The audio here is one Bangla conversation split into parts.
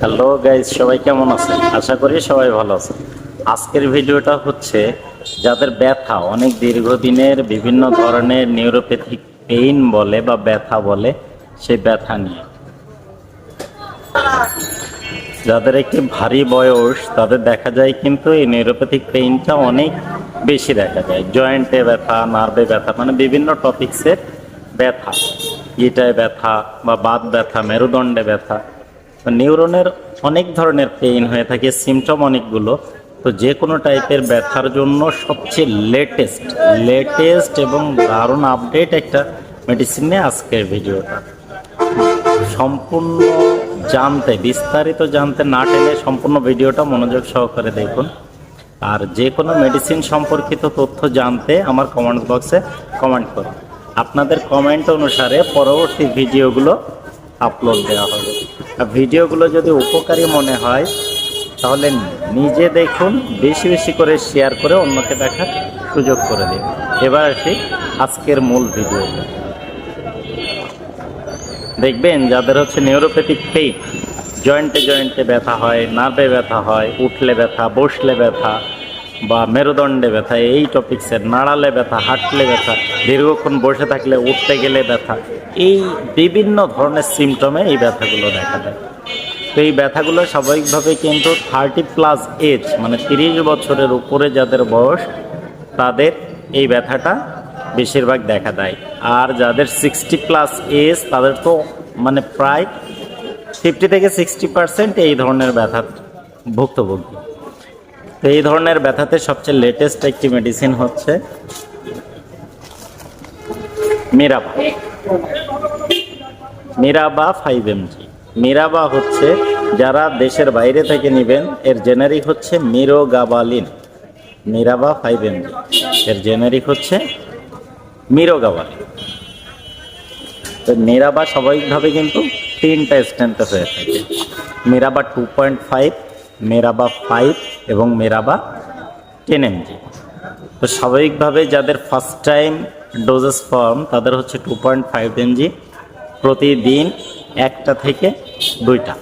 হ্যালো গাইজ সবাই কেমন আছেন? আশা করি সবাই ভালো আছেন। আজকের ভিডিওটা হচ্ছে যাদের ব্যথা, অনেক দীর্ঘদিনের বিভিন্ন ধরনের নিউরোপ্যাথিক পেইন বলে বা ব্যথা বলে সেই ব্যথা নিয়ে। যাদের একটি ভারী বয়স, তাদের দেখা যায় কিন্তু এই নিউরোপ্যাথিক পেইনটা অনেক বেশি দেখা যায়। জয়েন্টে ব্যথা, নার্ভে ব্যথা মানে বিভিন্ন টপিক্সের ব্যথা। ইটায় ব্যথা বা বাত ব্যথা, মেরুদণ্ডে ব্যথা। তো নিউরনের অনেক ধরনের পেইন হয়ে থাকে সিমটম অনেকগুলো। তো যে কোনো টাইপের ব্যথার জন্য সবচেয়ে লেটেস্ট লেটেস্ট এবং দারুণ আপডেট একটা মেডিসিন নিয়ে আজকের ভিডিওটা। সম্পূর্ণ জানতে, বিস্তারিত জানতে না টেনে সম্পূর্ণ ভিডিওটা মনোযোগ সহকারে দেখুন। আর যে কোনো মেডিসিন সম্পর্কিত তথ্য জানতে আমার কমেন্ট বক্সে কমেন্ট করুন। আপনাদের কমেন্ট অনুসারে পরবর্তী ভিডিওগুলো আপলোড দেওয়া হবে। আর ভিডিওগুলো যদি উপকারী মনে হয়, তাহলে নিজে দেখুন, বেশি বেশি করে শেয়ার করে অন্যকে দেখার সুযোগ করে দিন। এবার আসি আজকের মূল ভিডিওতে দেখবেন, যাদের হচ্ছে নিউরোপ্যাথিক পেইন জয়েন্টে জয়েন্টে ব্যথা হয় নার্ভে ব্যথা হয়, উঠলে ব্যথা, বসলে ব্যথা বা মেরুদণ্ডে ব্যথা, এই টপিক্সের নাড়ালে ব্যথা, হাঁটলে ব্যথা, দীর্ঘক্ষণ বসে থাকলে উঠতে গেলে ব্যথা, এই বিভিন্ন ধরনের সিমটমে এই ব্যথাগুলো দেখা দেয়। তো এই ব্যথাগুলো স্বাভাবিকভাবে কিন্তু থার্টি প্লাস এজ মানে তিরিশ বছরের উপরে যাদের বয়স, তাদের এই ব্যথাটা বেশিরভাগ দেখা দেয়। আর যাদের সিক্সটি প্লাস এজ তাদের তো মানে প্রায় ফিফটি থেকে সিক্সটি পার্সেন্ট এই ধরনের ব্যথা ভুক্তভোগী। তো এই ধরনের ব্যথাতে সবচেয়ে লেটেস্ট একটি মেডিসিন হচ্ছে মিরাবা মিরাবা ফাইভ এমজি মিরাবা হচ্ছে যারা দেশের বাইরে থেকে নেবেন, এর জেনারিক হচ্ছে মিরোগাবালিন। মিরাবা ফাইভ এমজি এর জেনারিক হচ্ছে মিরোগাবালিন। তো মিরাবা স্বাভাবিকভাবে কিন্তু তিনটা স্ট্রেন্থে হয়ে থাকে। মিরাবা টু পয়েন্ট ফাইভ মেরাবা ফাইভ এবং মেরাবা টেন এমজি তো স্বাভাবিকভাবে যাদের ফার্স্ট টাইম ডোজেস ফর্ম তাদের হচ্ছে টু পয়েন্ট ফাইভ এমজি প্রতিদিন একটা থেকে দুইটা।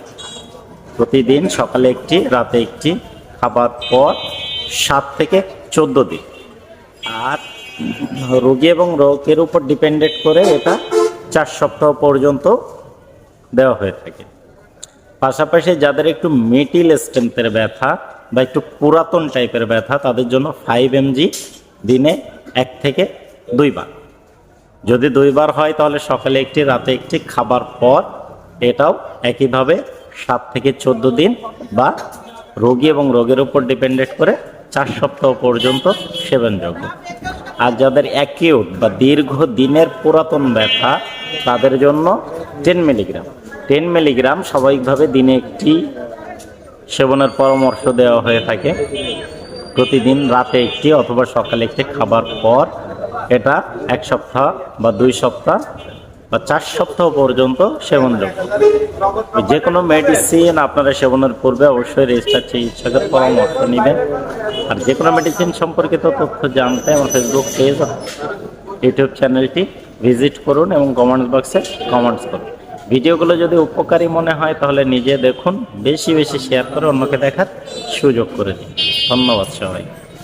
প্রতিদিন সকালে একটি, রাতে একটি, খাবার পর সাত থেকে চোদ্দ দিন। আর রোগী এবং রোগের উপর ডিপেন্ডেড করে এটা চার সপ্তাহ পর্যন্ত দেওয়া হয়ে থাকে। পাশাপাশি যাদের একটু মিডিল স্ট্রেংথের ব্যথা বা একটু পুরাতন টাইপের ব্যথা, তাদের জন্য ফাইভ এমজি দিনে এক থেকে দুইবার। যদি দুইবার হয়, তাহলে সকালে একটি, রাতে একটি খাবার পর এটাও একইভাবে সাত থেকে চোদ্দ দিন বা রোগী এবং রোগের উপর ডিপেন্ডেড করে চার সপ্তাহ পর্যন্ত সেবনযোগ্য। আর যাদের অ্যাকিউট বা দীর্ঘ দিনের পুরাতন ব্যথা, তাদের জন্য টেন মিলিগ্রাম টেন মিলিগ্রাম স্বাভাবিকভাবে দিনে একটি সেবনের পরামর্শ দেওয়া হয়ে থাকে। প্রতিদিন রাতে একটি অথবা সকালে একটি খাবার পর এটা এক সপ্তাহ বা দুই সপ্তাহ বা চার সপ্তাহ পর্যন্ত সেবনযোগ্য। যে কোনো মেডিসিন আপনারা সেবনের পূর্বে অবশ্যই রেজিস্টার চিকিৎসকের পরামর্শ নেবেন। আর যে কোনো মেডিসিন সম্পর্কিত তথ্য জানতে আমার ফেসবুক পেজ ইউটিউব চ্যানেলটি ভিজিট করুন এবং কমেন্টস বক্সে কমেন্টস করুন। ভিডিওগুলো যদি উপকারী মনে হয়, তাহলে নিজে দেখুন, বেশি বেশি শেয়ার করে অন্যকে দেখার সুযোগ করে দিন। ধন্যবাদ সবাই